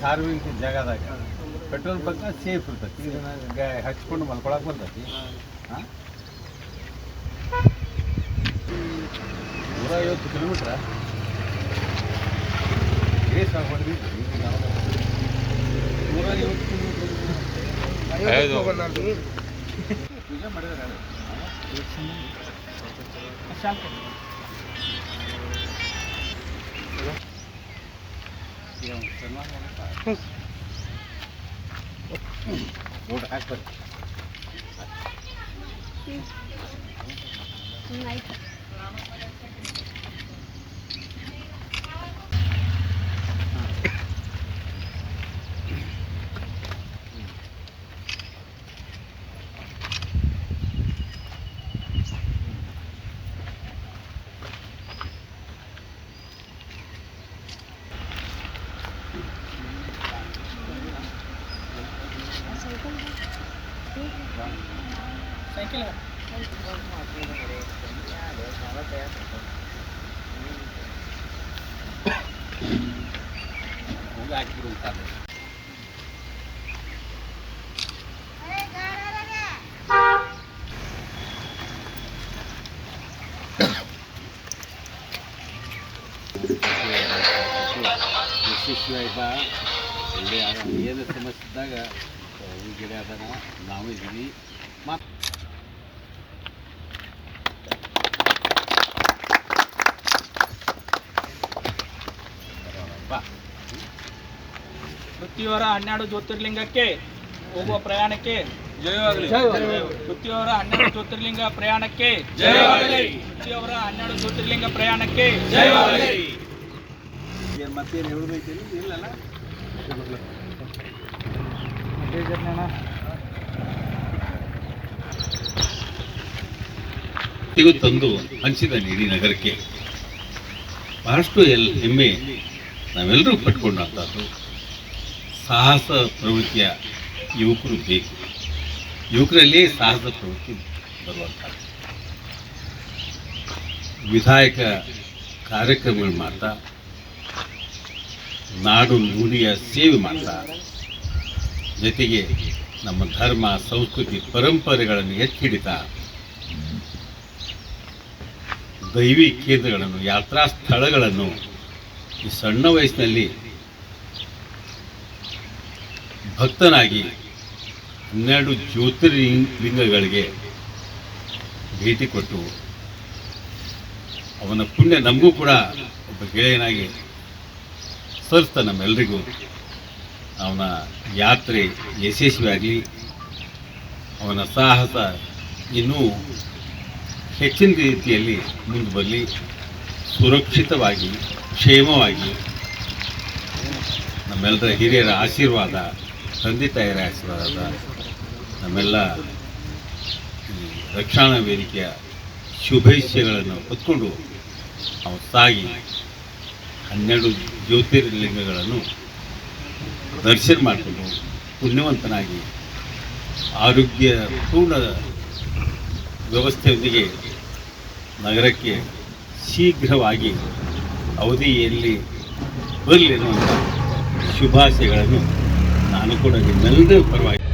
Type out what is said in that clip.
ಸಾರ್ವಜನಿಕ ಜಾಗದಾಗ petrol bunk safe ಇರ್ತೈತಿ. ಇದನ್ನ ಗ- ಹಚ್ಕೊಂಡು ಮಲ್ಕೊಳಕ್ ಬರ್ತೈತಿ. ಹಾಂ ನೂರ ಐವತ್ತು ಕಿಲೋಮೀಟ್ರ. ರೇಸ್ ಆಗ್ಬಾರ್ದು ನೂರ ಐವತ್ತು ಕಿಲೋಮೀಟ್ರ್. ಪೂಜೆ ಮಾಡಿದ್ರೆ. เกี่ยวจนว่าไม่ได้โดดอักเลยไหน ಹೋಗಿ ಹಾಕಿದ್ರು ಅಂತ ಯಶಸ್ವಿ ಆಯ್ತಾ ಒಳ್ಳೆ ಏನು ಸಮಸ್ಯೆ ಇದ್ದಾಗ ಈ ಗಿಡ ಅದಾನ ನಾವು ಇದ್ದೀವಿ ಬಾ. ಮೃತ್ಯುವರ ಹನ್ನೆರಡು ಜ್ಯೋತಿರ್ಲಿಂಗಕ್ಕೆ ಹೋಗುವ ಪ್ರಯಾಣಕ್ಕೆ ಮೃತ್ಯುವರ ಹನ್ನೆರಡು ಜ್ಯೋತಿರ್ಲಿಂಗ ಪ್ರಯಾಣಕ್ಕೆ ಮೃತ್ಯುವರ ಹನ್ನೆರಡು ಜ್ಯೋತಿರ್ಲಿಂಗ ಪ್ರಯಾಣಕ್ಕೆ ಏನು ಮತ್ತೇನು ಇಲ್ಲಲ್ಲ? ತಂದು ಹಂಚಿದ ನೀಡಿ ನಗರಕ್ಕೆ ಬಹಳಷ್ಟು ಎಲ್ ಹೆಮ್ಮೆ ನಾವೆಲ್ಲರೂ ಪಟ್ಕೊಂಡಂಥದ್ದು. ಸಾಹಸ ಪ್ರವೃತ್ತಿಯ ಯುವಕರು ಬೇಕು. ಯುವಕರಲ್ಲಿ ಸಾಹಸ ಪ್ರವೃತ್ತಿ ಬರುವಂಥ ವಿಧಾಯಕ ಕಾರ್ಯಕ್ರಮಗಳು ಮಾಡ್ತಾ, ನಾಡು ನುಡಿಯ ಸೇವೆ ಮಾಡ್ತಾ. ಜೊತೆಗೆ ನಮ್ಮ ಧರ್ಮ, ಸಂಸ್ಕೃತಿ, ಪರಂಪರೆಗಳನ್ನು ಎತ್ತಿ ಹಿಡಿತಾ ದೈವಿ ಕೇಂದ್ರಗಳನ್ನು, ಯಾತ್ರಾ ಸ್ಥಳಗಳನ್ನು ಈ ಸಣ್ಣ ವಯಸ್ಸಿನಲ್ಲಿ ಭಕ್ತನಾಗಿ ಹನ್ನೆರಡು ಜ್ಯೋತಿರ್ಲಿಂಗಗಳಿಗೆ ಭೇಟಿ ಕೊಟ್ಟು ಅವನ ಪುಣ್ಯ ನಮಗೂ ಕೂಡ ಒಬ್ಬ ಗೆಳೆಯನಾಗಿ ಸಲ್ಸ್ತ ನಮ್ಮೆಲ್ಲರಿಗೂ ಅವನ ಯಾತ್ರೆ ಯಶಸ್ವಿಯಾಗಲಿ, ಅವನ ಸಾಹಸ ಇನ್ನೂ ಹೆಚ್ಚಿನ ರೀತಿಯಲ್ಲಿ ಮುಂದೆ ಬರಲಿ, ಸುರಕ್ಷಿತವಾಗಿ ಕ್ಷೇಮವಾಗಿ ನಮ್ಮೆಲ್ಲರ ಹಿರಿಯರ ಆಶೀರ್ವಾದ, ತಂದೆ ತಾಯಿಯರ ಆಶೀರ್ವಾದ, ನಮ್ಮೆಲ್ಲ ರಕ್ಷಣಾ ವೇದಿಕೆಯ ಶುಭೇಚ್ಛೆಗಳನ್ನು ಹೊತ್ಕೊಂಡು ನಾವು ಸಾಗಿ ಹನ್ನೆರಡು ಜ್ಯೋತಿರ್ಲಿಂಗಗಳನ್ನು ದರ್ಶನ ಮಾಡಿಕೊಂಡು ಪುಣ್ಯವಂತನಾಗಿ ಆರೋಗ್ಯ ಪೂರ್ಣ ವ್ಯವಸ್ಥೆಯೊಂದಿಗೆ ನಗರಕ್ಕೆ ಶೀಘ್ರವಾಗಿ ಅವಧಿಯಲ್ಲಿ ಬರಲಿರುವಂಥ ಶುಭಾಶಯಗಳನ್ನು ನಾನು ಕೂಡ ನಿಮ್ಮೆಲ್ಲರೂ ಪರವಾಗಿ